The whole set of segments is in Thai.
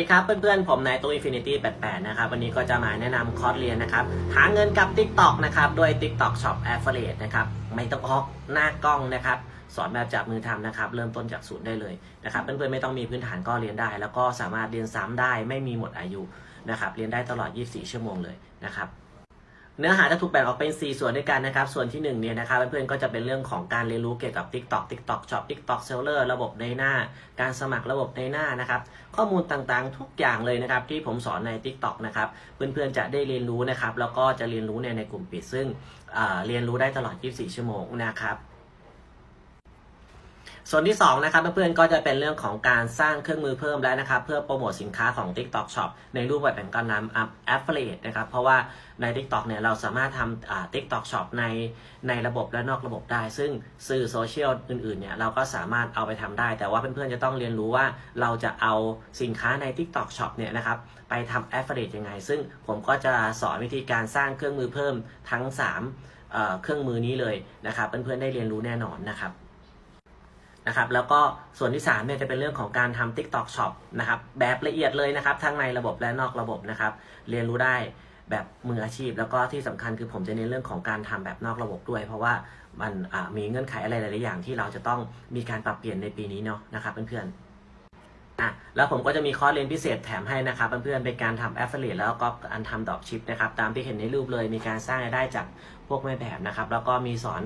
สวัสดีครับเพื่อนๆ ผมนายตู้ Infinity 88 นะครับ วันนี้ก็จะมาแนะนำคอร์สเรียนนะครับ หาเงินกับ TikTok นะครับ ด้วย TikTok Shop Affiliate นะครับ ไม่ต้องออกหน้ากล้องนะครับ สอนแบบจับมือทำนะครับ เริ่มต้นจากศูนย์ได้เลยนะครับ เพื่อนๆ ไม่ต้องมีพื้นฐานก็เรียนได้ แล้วก็สามารถเรียนซ้ำได้ ไม่มีหมดอายุนะครับ เรียนได้ตลอด 24 ชั่วโมงเลยนะครับ เนื้อหาจะถูกแบ่งออกเป็น 4 ส่วนด้วยกันนะครับ ส่วนที่1เนี่ยนะครับเพื่อนๆก็จะเป็นเรื่องของการเรียนรู้เกี่ยวกับ TikTok TikTok Shop TikTok Seller ระบบในหน้า การสมัครระบบในหน้านะครับข้อมูลต่างๆทุกอย่างเลยนะครับที่ผมสอนใน TikTok นะครับเพื่อนๆจะได้เรียนรู้นะครับแล้วก็จะเรียนรู้ในในกลุ่มปิดซึ่งเรียนรู้ได้ตลอด 24 ชั่วโมงนะครับ ส่วนที่2นะครับเพื่อนๆก็จะเป็นเรื่องของการสร้างเครื่องมือเพิ่มแล้วนะครับเพื่อโปรโมทสินค้าของ TikTok Shop ในรูปแบบแห่งการนำ Affiliate นะครับเพราะว่าใน TikTok เนี่ยเราสามารถทำ TikTok Shop ในในระบบและนอกระบบได้ ซึ่งสื่อโซเชียลอื่นๆเนี่ยเราก็สามารถเอาไปทำได้ แต่ว่าเพื่อนๆจะต้องเรียนรู้ว่าเราจะเอาสินค้าใน TikTok Shop เนี่ยนะครับไปทำ Affiliate ยังไง ซึ่งผมก็จะสอนวิธีการสร้างเครื่องมือเพิ่มทั้ง 3 เครื่องมือนี้เลยนะครับเพื่อนๆได้เรียนรู้แน่นอนนะครับ นะครับแล้วก็ส่วนที่3เนี่ยจะเป็นเรื่องของการทำ TikTok Shop นะครับแบบละเอียดเลยนะครับทั้งในระบบและนอกระบบนะครับเรียนรู้ได้แบบมืออาชีพ แล้วก็ที่สำคัญคือผมจะเน้นเรื่องของการทำแบบนอกระบบด้วย เพราะว่ามันมีเงื่อนไขอะไรหลายๆอย่างที่เราจะต้องมีการปรับเปลี่ยนในปีนี้เนาะนะครับเพื่อนๆ่ะแล้วผมก็จะมีคอร์สเรียนพิเศษแถมให้นะครับเพื่อนๆเป็นการทำแอฟเฟลเลตแล้วก็อันทำดอกชิปนะครับตามที่เห็นในรูปเลยมีการสร้างรายได้จากพวกแม่แบบนะครับแล้วก็มีสอน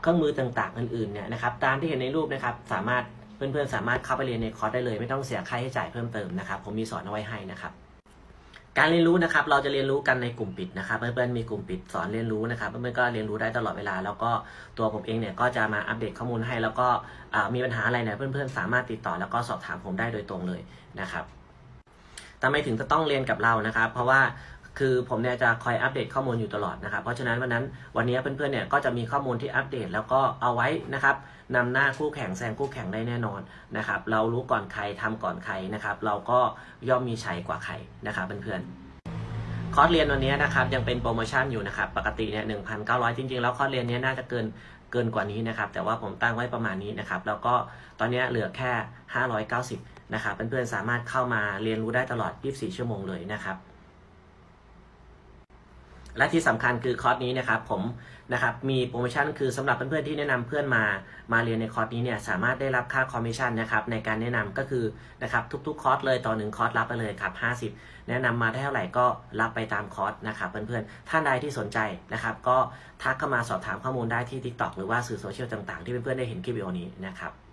เครื่องมือต่างๆ อื่นๆเนี่ยนะครับตามที่เห็นในรูปนะครับสามารถเพื่อนๆสามารถเข้าไปเรียนในคอร์สได้เลย ไม่ต้องเสียค่าใช้จ่ายเพิ่มเติมนะครับผมมีสอนเอาไว้ให้นะครับ การเรียนรู้นะครับ เราจะเรียนรู้กันในกลุ่มปิดนะครับ เพื่อนๆมีกลุ่มปิดสอนเรียนรู้นะครับ เพื่อนๆก็เรียนรู้ได้ตลอดเวลา แล้วก็ตัวผมเองเนี่ยก็จะมาอัปเดตข้อมูลให้ แล้วก็มีปัญหาอะไรเนี่ยเพื่อนๆ สามารถติดต่อแล้วก็สอบถามผมได้โดยตรงเลยนะครับทำไมถึงจะต้องเรียนกับเรานะครับ เพราะว่า คือผมเนี่ยจะคอยอัปเดตข้อมูลอยู่ตลอดนะครับ เพราะฉะนั้นวันนั้นวันนี้เพื่อนๆเนี่ยก็จะมีข้อมูลที่อัปเดตแล้วก็เอาไว้นะครับนำหน้าคู่แข่งแซงคู่แข่งได้แน่นอนนะครับ เรารู้ก่อนใครทำก่อนใครนะครับ เราก็ย่อมมีชัยกว่าใครนะครับเพื่อนๆคอร์สเรียนวันนี้นะครับยังเป็นโปรโมชั่นอยู่นะครับปกติเนี่ยหนึ่งพันเก้าร้อยจริงๆ แล้วคอร์สเรียนเนี้น่าจะเกินเกินกว่านี้นะครับแต่ว่าผมตั้งไว้ประมาณนี้นะครับแล้วก็ตอนนี้เหลือแค่590นะครับเพื่อนๆสามารถเข้ามาเรียนรู้ได้ตลอด 24 ชั่วโมงเลยนะครับ และที่สำคัญคือคอร์สนี้นะครับผมนะครับมีโปรโมชั่นคือสำหรับเพื่อนๆที่แนะนำเพื่อนมามาเรียนในคอร์สนี้เนี่ยสามารถได้รับค่าคอมมิชชั่นนะครับในการแนะนำก็คือนะครับทุกๆคอร์สเลยต่อหนึ่งคอร์สรับไปเลยครับ 50 แนะนำมาได้เท่าไหร่ก็รับไปตามคอร์สนะครับเพื่อนๆท่านใดที่สนใจนะครับก็ทักเข้ามาสอบถามข้อมูลได้ที่ TikTok หรือว่าสื่อโซเชียลต่างๆ ที่เพื่อนๆได้เห็นคลิปวิดีโอนี้นะครับ